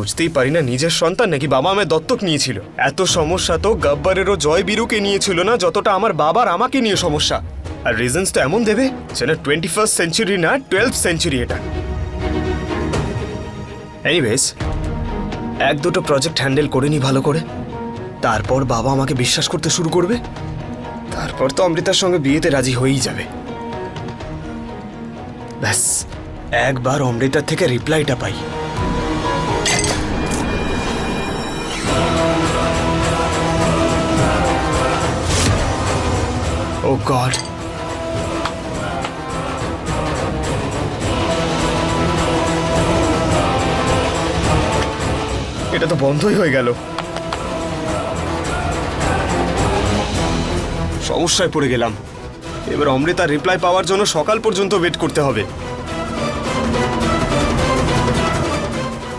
বুঝতেই পারি না, নিজের সন্তান নাকি বাবা আমায় দত্তক নিয়েছিল। এত সমস্যা তো গব্বরেরও জয় বীরুকে নিয়েছিল না, যতটা আমার বাবার আমাকে নিয়ে সমস্যা। আর রিজনস তো এমন দেবে, যেন টোয়েন্টি ফার্স্ট সেঞ্চুরি না টুয়েলভ সেঞ্চুরি এটা। এনিওয়েজ এক দুটো প্রজেক্ট হ্যান্ডেল করে নি ভালো করে। তারপর বাবা আমাকে বিশ্বাস করতে শুরু করবে। তারপর তো অমৃতার সঙ্গে বিয়েতে রাজি হয়েই যাবে। ব্যাস, একবার অমৃতার থেকে রিপ্লাইটা পাই। গড এটা তো বন্ধই হয়ে গেল। সমস্যায় পড়ে গেলাম। এবার অমৃতার রিপ্লাই পাওয়ার জন্য সকাল পর্যন্ত ওয়েট করতে হবে।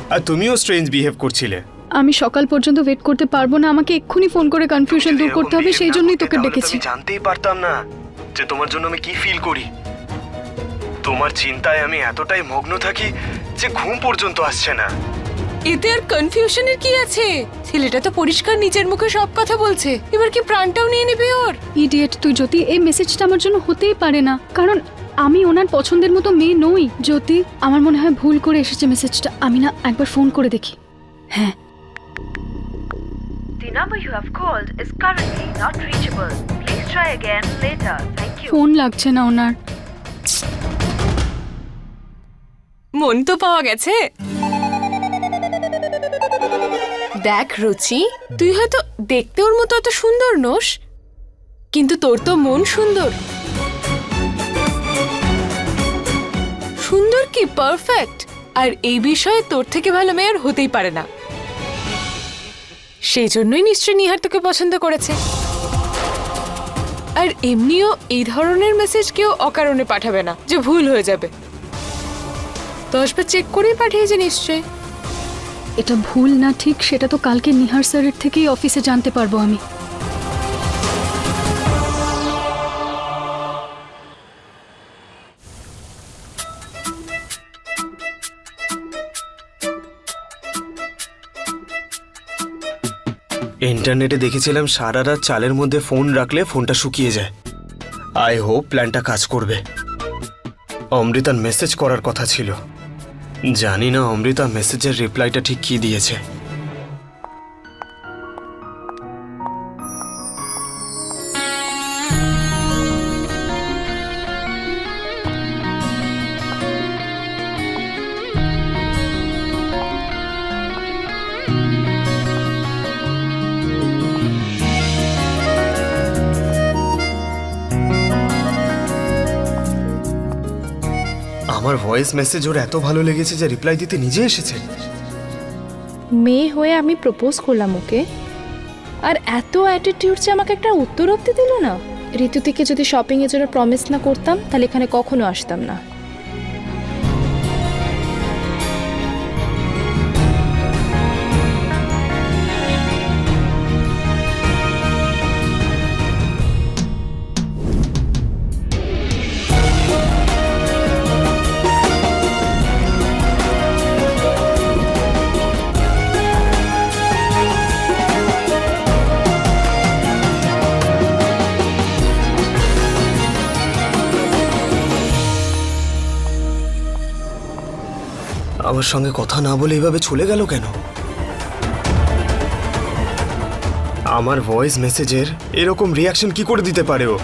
আর তুমিও স্ট্রেঞ্জ বিহেভ করছিলে। আমি সকাল পর্যন্ত ওয়েট করতে পারব না আমাকে এক্ষুনি ফোন করে কনফিউশন দূর করতে হবে সেই জন্যই তোকে ডেকেছি। জানতেই পারতাম না যে তোমার জন্য আমি কি ফিল করি। তোমার চিন্তায় আমি এতটাই মগ্ন থাকি যে ঘুম পর্যন্ত আসছে না। এতে আর কনফিউশনের কি আছে? ছেলেটা তো পরিষ্কার নিজের মুখে সব কথা বলছে। এবার কি প্রাণটাও নিয়ে নেবে ওর? ইডিয়েট তুই জ্যোতি এই মেসেজটা আমার জন্য হতেই পারে না। কারণ আমি ওনার পছন্দের মতো মেয়ে নই জ্যোতি। আমার মনে হয় ভুল করে এসেছে মেসেজটা আমি না একবার ফোন করে দেখি। হ্যাঁ number you have called is currently not reachable. Please try again later. Thank you. Phone লাগছে না ওনার মন তো পাওয়া গেছে দেখ রুচি তুই হয়তো দেখতে ওর মতো অত সুন্দর নোস কিন্তু তোর তো মন সুন্দর সুন্দর কি পারফেক্ট আর এই বিষয়ে তোর থেকে ভালো মেয়ে আর হতেই পারে না সেই জন্যই নিশ্চয়ই নিহার তোকে পছন্দ করেছে। আর এমনিও এই ধরনের মেসেজ কেউ অকারণে পাঠাবে না, যে ভুল হয়ে যাবে। দশবার চেক করেই পাঠিয়েছে নিশ্চয়ই। এটা ভুল না ঠিক, সেটা তো কালকে নিহার স্যারের থেকেই অফিসে জানতে পারব আমি। ইন্টারনেটে দেখেছিলাম সারা রাত চালের মধ্যে ফোন রাখলে ফোনটা শুকিয়ে যায়। আই হোপ প্ল্যানটা কাজ করবে। অমৃতার মেসেজ করার কথা ছিল। জানি না অমৃতা মেসেজের রিপ্লাইটা ঠিক কি দিয়েছে। ভয়েস মেসেজ ওর এত ভালো লেগেছে যে রিপ্লাই দিতে নিজে এসেছে। মেয়ে হয়ে আমি প্রপোজ করলাম ওকে। আর এত অ্যাটিটিউড যে আমাকে একটা উত্তর অব্দি দিল না। ঋতুতিকে যদি শপিংয়ের জন্য প্রমিস না করতাম, তাহলে এখানে কখনো আসতাম না। আমার সঙ্গে কথা না বলে এভাবে চলে গেল কেন? আমার ভয়েস মেসেজের এরকম রিয়াকশন কি করে দিতে পারে ও?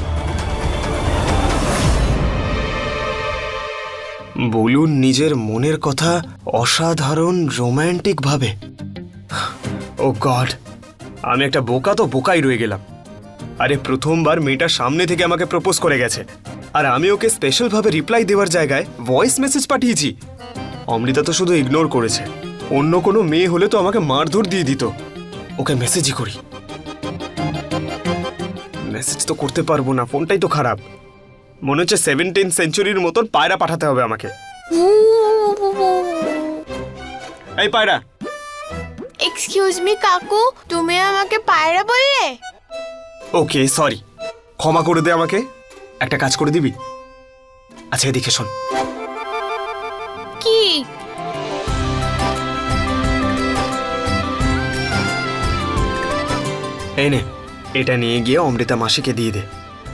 বলুন নিজের মনের কথা অসাধারণ রোম্যান্টিক ভাবে। ও গড আমি একটা বোকা তো বোকাই রয়ে গেলাম। আরে প্রথমবার মেয়েটা সামনে থেকে আমাকে প্রপোজ করে গেছে। আর আমি ওকে স্পেশাল ভাবে রিপ্লাই দেওয়ার জায়গায় ভয়েস মেসেজ পাঠিয়েছি। অমৃতা তো শুধু ইগনোর করেছে। অন্য কোনো মেয়ে হলে তো আমাকে মারধর দিয়ে দিত। ওকে মেসেজই করি। মেসেজ তো করতে পারব না ফোনটাই তো খারাপ। মনে হচ্ছে সেভেন্টিন সেঞ্চুরির মতন পায়রা পাঠাতে হবে আমাকে। এই পায়রা। এক্সকিউজ মি কাকু তুমি আমাকে পায়রা বললে? ওকে সরি ক্ষমা করে দে আমাকে। একটা কাজ করে দিবি? আচ্ছা এদিকে শোন। এই নে এটা নিয়ে গিয়ে অমৃতা মাসিকে দিয়ে দে।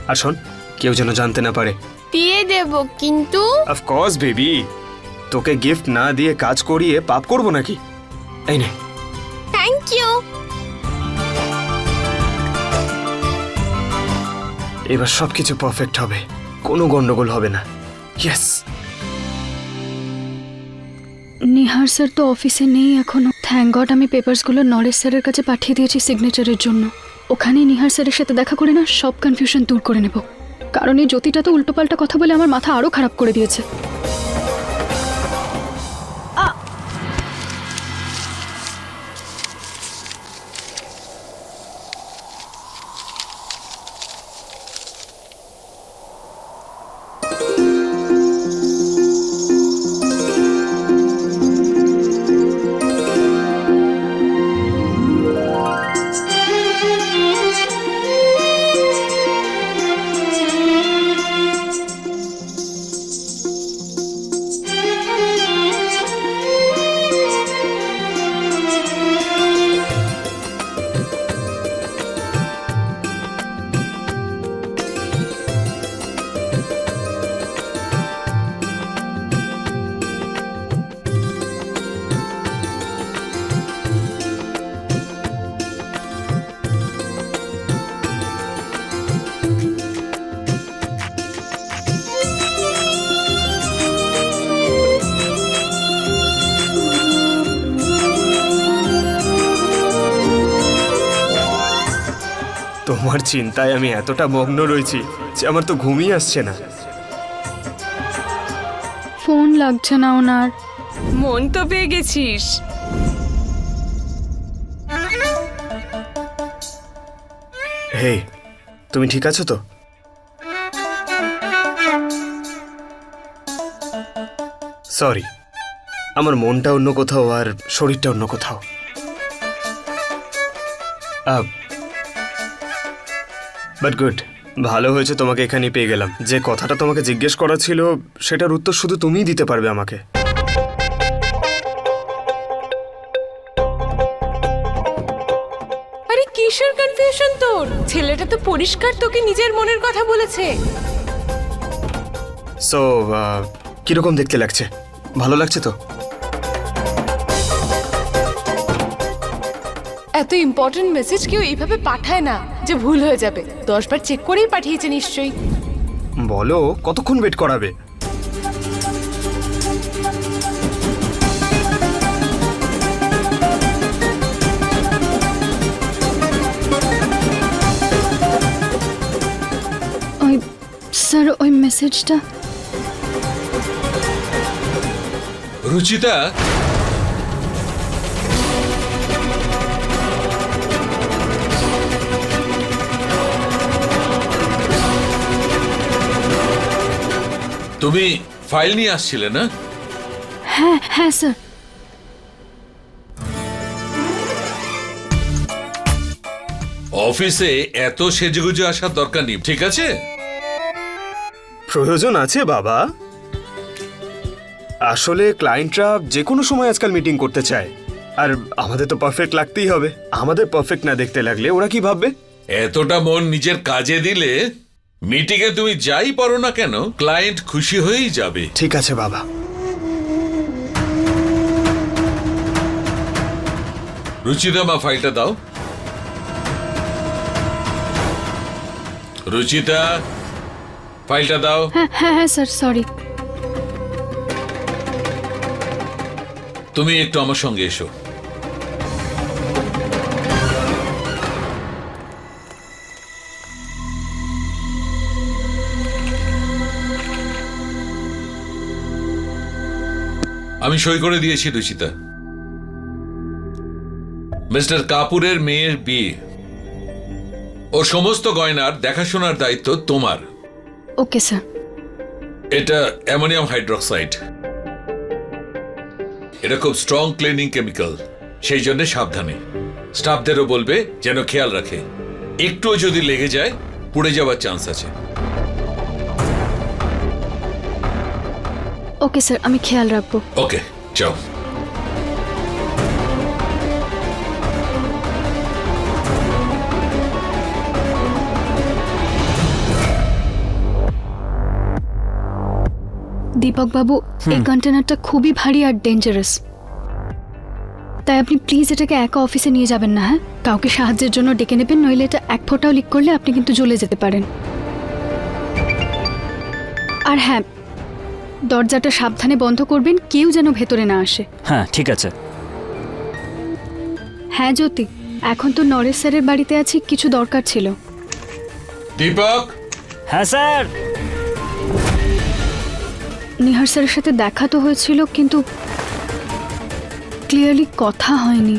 আর শোন কেউ যেন জানতে না পারে। দিয়ে দেব কিন্তু? অফকোর্স বেবি তোকে গিফট না দিয়ে কাজ করিয়ে পাপ করব নাকি? এই নে। থ্যাংক ইউ এবার সব কিছু পারফেক্ট হবে। কোনো গন্ডগোল হবে না। ইয়েস নিহার স্যার তো অফিসে নেই এখনও। থ্যাংক গড আমি পেপারসগুলো নরেশ স্যারের কাছে পাঠিয়ে দিয়েছি সিগনেচারের জন্য। ওখানেই নিহার স্যারের সাথে দেখা করে না সব কনফিউশন দূর করে নেব। কারণ এই জ্যোতিটা তো উল্টোপাল্টা কথা বলে আমার মাথা আরও খারাপ করে দিয়েছে। তোমার চিন্তায় আমি এতটা মগ্ন রয়েছি যে আমার তো ঘুমই আসছে না। ফোন লাগছে না ওনার। মন তো পেয়ে গেছিস। হে তুমি ঠিক আছো তো? সরি আমার মনটা অন্য কোথাও আর শরীরটা অন্য কোথাও। বাট গুড ভালো হয়েছে তোমাকে এখানে পেয়ে গেলাম। যে কথাটা তোমাকে জিজ্ঞেস করা ছিল সেটার উত্তর শুধু তুমিই দিতে পারবে আমাকে। আরে কিসের কনফিউশন তোর? ছেলেটা তো পরিষ্কার তোকে নিজের মনের কথা বলেছে। সো কীরকম দেখতে লাগছে? ভালো লাগছে তো? এত ইম্পর্টেন্ট মেসেজ কেউ এইভাবে পাঠায় না যে ভুল হয়ে যাবে। দশবার চেক করেই পাঠিয়েছে নিশ্চয়ই। বলো কতক্ষণ ওয়েট করাবে? ওই স্যার ওই মেসেজটা রুচিতা? তুমি ফাইল নিয়ে আসছিলে না? হ্যাঁ হ্যাঁ স্যার। অফিসে এত সেজেগুজে আসার দরকার নেই ঠিক আছে? প্রয়োজন আছে বাবা। আসলে ক্লায়েন্টরা যে কোনো সময় আজকাল মিটিং করতে চায়। আর আমাদের তো পারফেক্ট লাগতেই হবে। আমাদের পারফেক্ট না দেখতে লাগলে ওরা কি ভাববে? এতটা মন নিজের কাজে দিলে মিটিংয়ে তুমি যাই পারো না কেন ক্লায়েন্ট খুশি হয়েই যাবে। ঠিক আছে বাবা। রুচিতা মা ফাইলটা দাও। রুচিতা ফাইলটা দাও। হ্যাঁ হ্যাঁ হ্যাঁ স্যার সরি। তুমি একটু আমার সঙ্গে এসো। আমি সই করে দিয়েছি রুচিতা। মিস্টার কাপুরের মেয়ের বিয়ে। ও সমস্ত গয়নার দেখাশোনার দায়িত্ব তোমার। Okay sir. এটা অ্যামোনিয়াম হাইড্রক্সাইড। এটা খুব স্ট্রং ক্লিনিং কেমিক্যাল সেই জন্য সাবধানে। স্টাফদেরও বলবে যেন খেয়াল রাখে। একটুও যদি লেগে যায় পুড়ে যাওয়ার চান্স আছে। ওকে স্যার আমি খেয়াল রাখব। ওকে যাও দীপকবাবু এই কন্টেনারটা খুবই ভারী আর ডেঞ্জারাস তাই আপনি প্লিজ এটাকে একা অফিসে নিয়ে যাবেন না হ্যাঁ? কাউকে সাহায্যের জন্য ডেকে নেবেন নইলে এটা এক ফোঁটাও লিক করলে আপনি কিন্তু জ্বলে যেতে পারেন। আর হ্যাঁ দরজাটা সাবধানে বন্ধ করবেন কেউ যেন ভেতরে না আসে। হ্যাঁ ঠিক আছে। হ্যাঁ জ্যোতি এখন তো নরেশ স্যারের বাড়িতে আছি কিছু দরকার ছিল। দীপক? হ্যাঁ স্যার? নিহার স্যারের সাথে দেখা তো হয়েছিল কিন্তু ক্লিয়ারলি কথা হয়নি।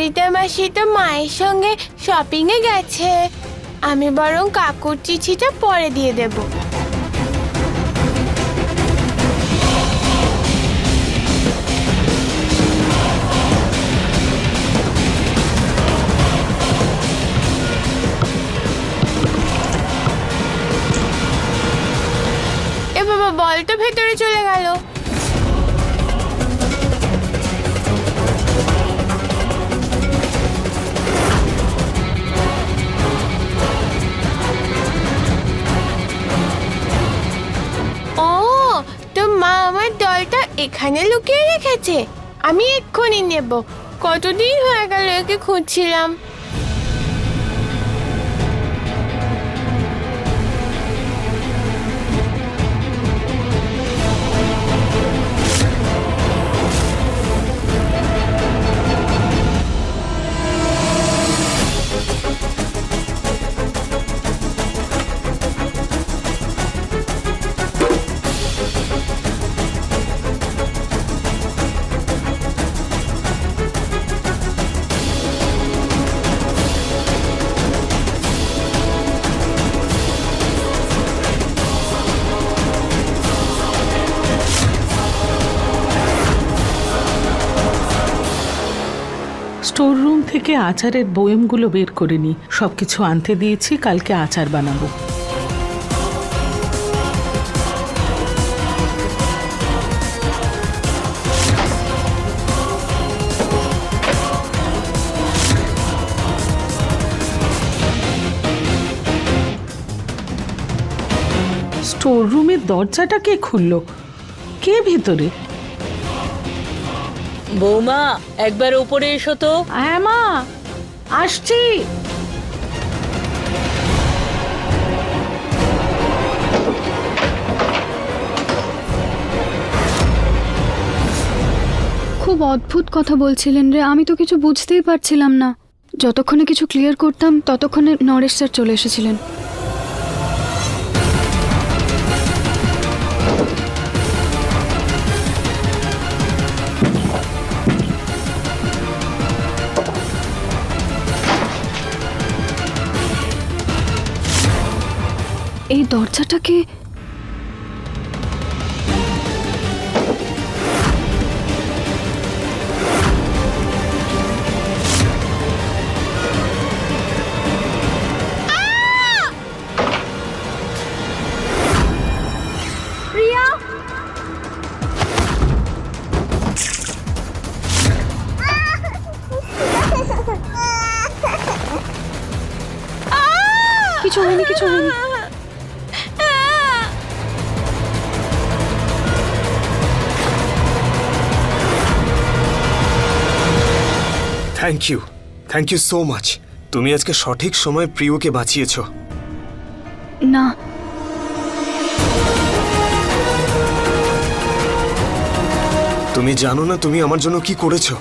অমৃতা মাসি তো মায়ের সঙ্গে শপিং এ গেছে। আমি বরং কাকুর চিঠিটা পরে দিয়ে দেব। এ বাবা বল তো ভেতরে চলে গেল। এখানে লুকিয়ে রেখেছে। আমি এক্ষুনি নেব। কতদিন হয়ে গেল একে খুঁজছিলাম? থেকে আচারের বয়মগুলো বের করে নি। সবকিছু আনতে দিয়েছি, কালকে আচার বানাবো। স্টোর রুমের দরজাটা কে খুললো? কে ভেতরে? বৌমা একবার ওপরে এসো তো। হ্যাঁ মা। আসছি। খুব অদ্ভুত কথা বলছিলেন রে আমি তো কিছু বুঝতেই পারছিলাম না। যতক্ষণে কিছু ক্লিয়ার করতাম ততক্ষণে নরেশ স্যার চলে এসেছিলেন। দরজাটাকে thank you thank you so much তুমি আজকে সঠিক সময় প্রিয়কে বাঁচিয়েছ। না। তুমি জানো না তুমি আমার জন্য কি করেছ।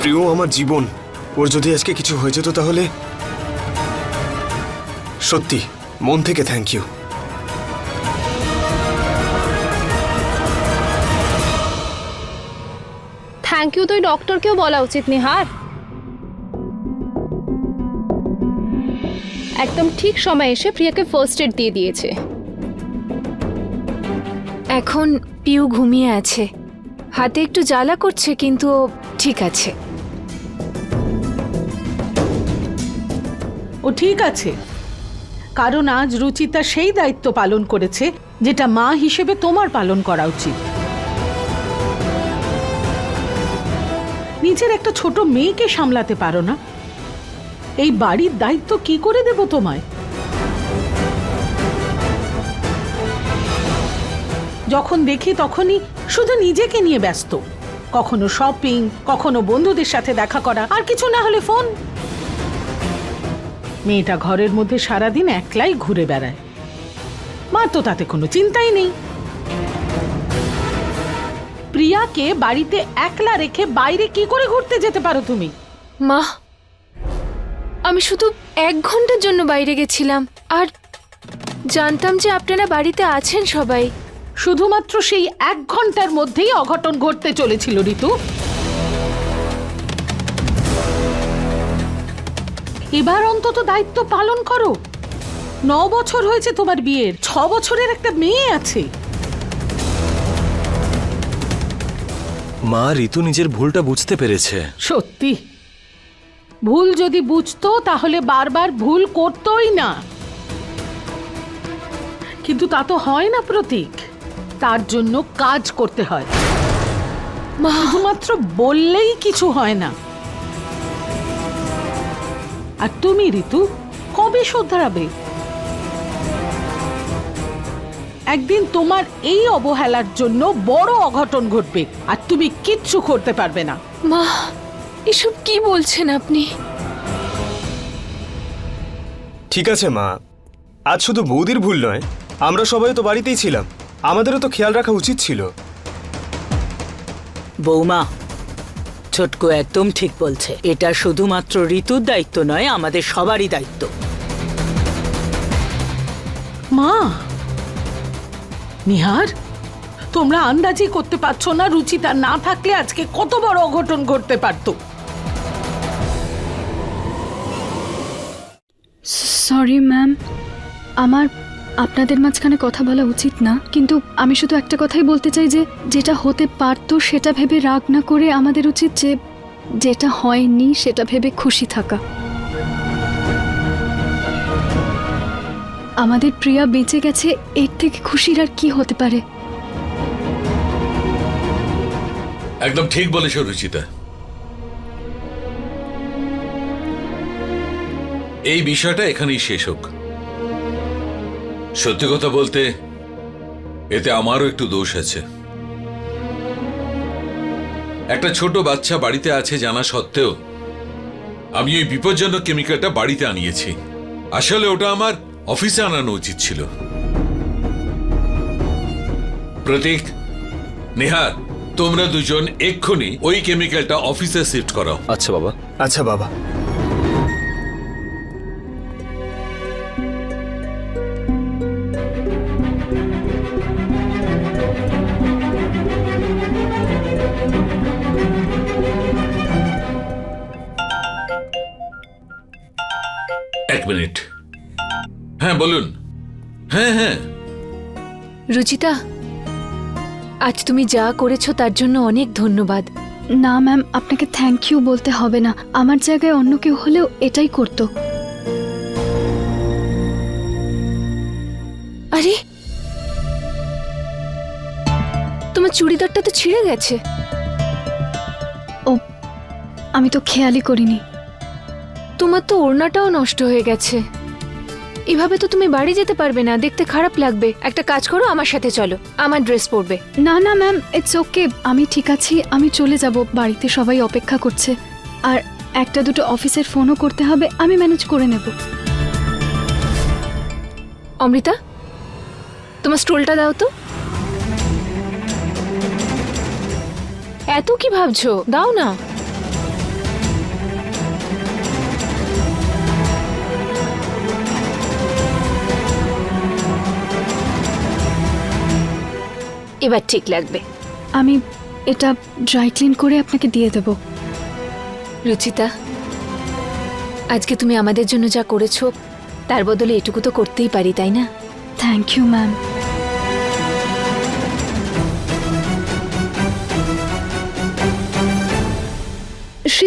প্রিয় আমার জীবন। ওর যদি আজকে কিছু হয়ে যেত তাহলে সত্যি মন থেকে থ্যাংক ইউ থ্যাংক ইউ তো ওই ডক্টরকেও বলা উচিত নিহার। একদম ঠিক সময় এসে প্রিয়াকে ফার্স্ট এড দিয়ে দিয়েছে। এখন পিউ ঘুমিয়ে আছে। হাতে একটু জ্বালা করছে কিন্তু ও ঠিক আছে। ও ঠিক আছে। কারণ আজ রুচিতা সেই দায়িত্ব পালন করেছে যেটা মা হিসেবে তোমার পালন করা উচিত। নিজের একটা ছোট মেয়েকে সামলাতে পারো না। এই বাড়ির দায়িত্ব কি করে দেব তোমায়? যখন দেখি তখনই শুধু নিজেকে নিয়ে ব্যস্ত। কখনো শপিং কখনো বন্ধুদের সাথে দেখা করা, আর কিছু না হলে ফোন মেয়েটা ঘরের মধ্যে সারাদিন একলাই ঘুরে বেড়ায়। মা তো তাতে কোনো চিন্তাই নেই। প্রিয়াকে বাড়িতে একলা রেখে বাইরে কি করে ঘুরতে যেতে পারো তুমি? মা আমি শুধু এক ঘণ্টার জন্য বাইরে গেছিলাম আর জানতাম যে আপনারা বাড়িতে আছেন সবাই। শুধুমাত্র সেই এক ঘণ্টার মধ্যেই অঘটন ঘটতে চলেছিল ঋতু। এবার অন্তত দায়িত্ব পালন করো। ন বছর হয়েছে তোমার বিয়ের ছ বছরের একটা মেয়ে আছে। মা ঋতু নিজের ভুলটা বুঝতে পেরেছে। সত্যি। ভুল যদি বুঝতো তাহলে বারবার ভুল করতোই না। কিন্তু তা তো হয় না প্রতীক। তার জন্য কাজ করতে হয়। শুধুমাত্র বললেই কিছু হয় না। আর তুমি ঋতু কবে শোধরাবে একদিন তোমার এই অবহেলার জন্য বড় অঘটন ঘটবে আর তুমি কিচ্ছু করতে পারবে না। মা এসব কি বলছেন আপনি? ঠিক আছে মা। আজ শুধু বৌদির ভুল নয় আমরা সবাই তো বাড়িতেই ছিলাম। আমাদেরও তো খেয়াল রাখা উচিত ছিল। বৌমা ছোটকু একদম ঠিক বলছে। এটা শুধুমাত্র ঋতুর দায়িত্ব নয় আমাদের সবারই দায়িত্ব। মা! নিহার তোমরা আন্দাজই করতে পারছ না রুচিতা না থাকলে আজকে কত বড় অঘটন ঘটতে পারতো। সরি ম্যাম আমার আপনাদের মাঝখানে কথা বলা উচিত না, কিন্তু আমি শুধু একটা কথাই বলতে চাই যে, যেটা হতে পারতো সেটা ভেবে রাগ না করে আমাদের উচিত যে, যেটা হয়নি সেটা ভেবে খুশি থাকা। আমাদের প্রিয়া বেঁচে গেছে, এর থেকে খুশির আর কি হতে পারে? একদম ঠিক বলেছ, রুচিতা। এই বিষয়টা এখানেই শেষ হোক। সত্যি কথা বলতে এতে আমারও একটু দোষ আছে। একটা ছোট বাচ্চা বাড়িতে আছে জানা সত্ত্বেও আমি ওই বিপজ্জনক কেমিক্যালটা বাড়িতে আনিয়েছি। আসলে ওটা আমার অফিসে আনানো উচিত ছিল। প্রতীক নেহার তোমরা দুজন এক্ষুনি ওই কেমিক্যালটা অফিসে শিফট করাও। আচ্ছা বাবা। আচ্ছা বাবা। বলুন। হ্যাঁ হ্যাঁ। রুচিতা আজ তুমি যা করেছ তার জন্য অনেক ধন্যবাদ। না ম্যাম আপনাকে থ্যাংক ইউ বলতে হবে না। আমার জায়গায় অন্য কেউ হলেও এটাই করতো। আরে! তোমার চুড়িদারটা তো ছিঁড়ে গেছে। ও আমি তো খেয়ালই করিনি। তোমার তো ওড়নাটাও নষ্ট হয়ে গেছে। এভাবে তো তুমি বাড়ি যেতে পারবে না দেখতে খারাপ লাগবে। একটা কাজ করো আমার সাথে চলো আমার ড্রেস পরবে। না না ম্যাম ইটস ওকে আমি ঠিক আছি আমি চলে যাব বাড়িতে সবাই অপেক্ষা করছে। আর একটা দুটো অফিসের ফোনও করতে হবে আমি ম্যানেজ করে নেব। অমৃতা তোমার স্টোলটা দাও তো। এত কি ভাবছ? দাও না। এবার ঠিক লাগবে। আমি এটা ড্রাই ক্লিন করে আপনাকে দিয়ে দেব। রুচিতা আজকে তুমি আমাদের জন্য যা করেছ তার বদলে এটুকু তো করতেই পারি তাই না? থ্যাংক ইউ ম্যাম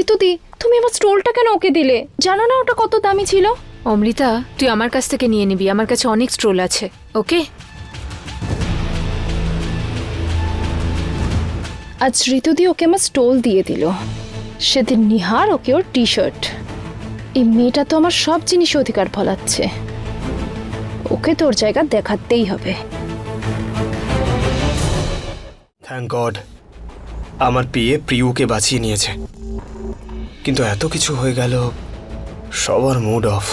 ঋতুদি তুমি আমার স্টোলটা কেন ওকে দিলে? জানো না ওটা কত দামি ছিল? অমৃতা তুই আমার কাছ থেকে নিয়ে নিবি আমার কাছে অনেক স্ট্রোল আছে ওকে? আজ ঋতুদি ওকে আমার স্টোল দিয়ে দিল। সেদিন নিহার ওকে ওর টি শার্ট এই মেয়েটা তো আমার সব জিনিসে অধিকার ফলাচ্ছে। ওকে তোর জায়গা দেখাতেই হবে। থ্যাংক গড আমার পিয়ে প্রিয়কে বাঁচিয়ে নিয়েছে। কিন্তু এত কিছু হয়ে গেল, সবার মুড অফ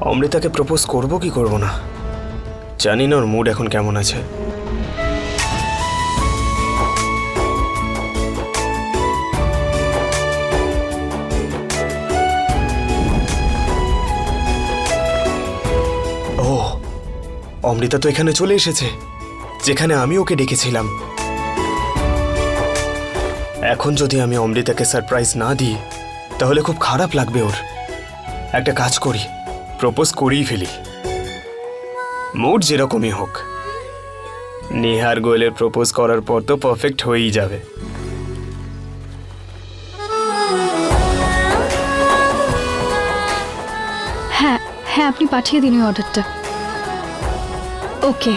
অমৃতাকে প্রপোজ করব কি করব না? জানি না ওর মুড এখন কেমন আছে। অমৃতা তো এখানে চলে এসেছে, যেখানে আমি ওকে ডেকেছিলাম। এখন যদি আমি অমৃতাকে সারপ্রাইজ না দিই, তাহলে খুব খারাপ লাগবে ওর। একটা কাজ করি, প্রপোজ করেই ফেলি। মুড যেরকমই হোক। নেহার গোয়েলের প্রপোজ করার পর তো পারফেক্ট হয়েই যাবে। হ্যাঁ হ্যাঁ আপনি পাঠিয়ে দিন অর্ডারটা। ওকে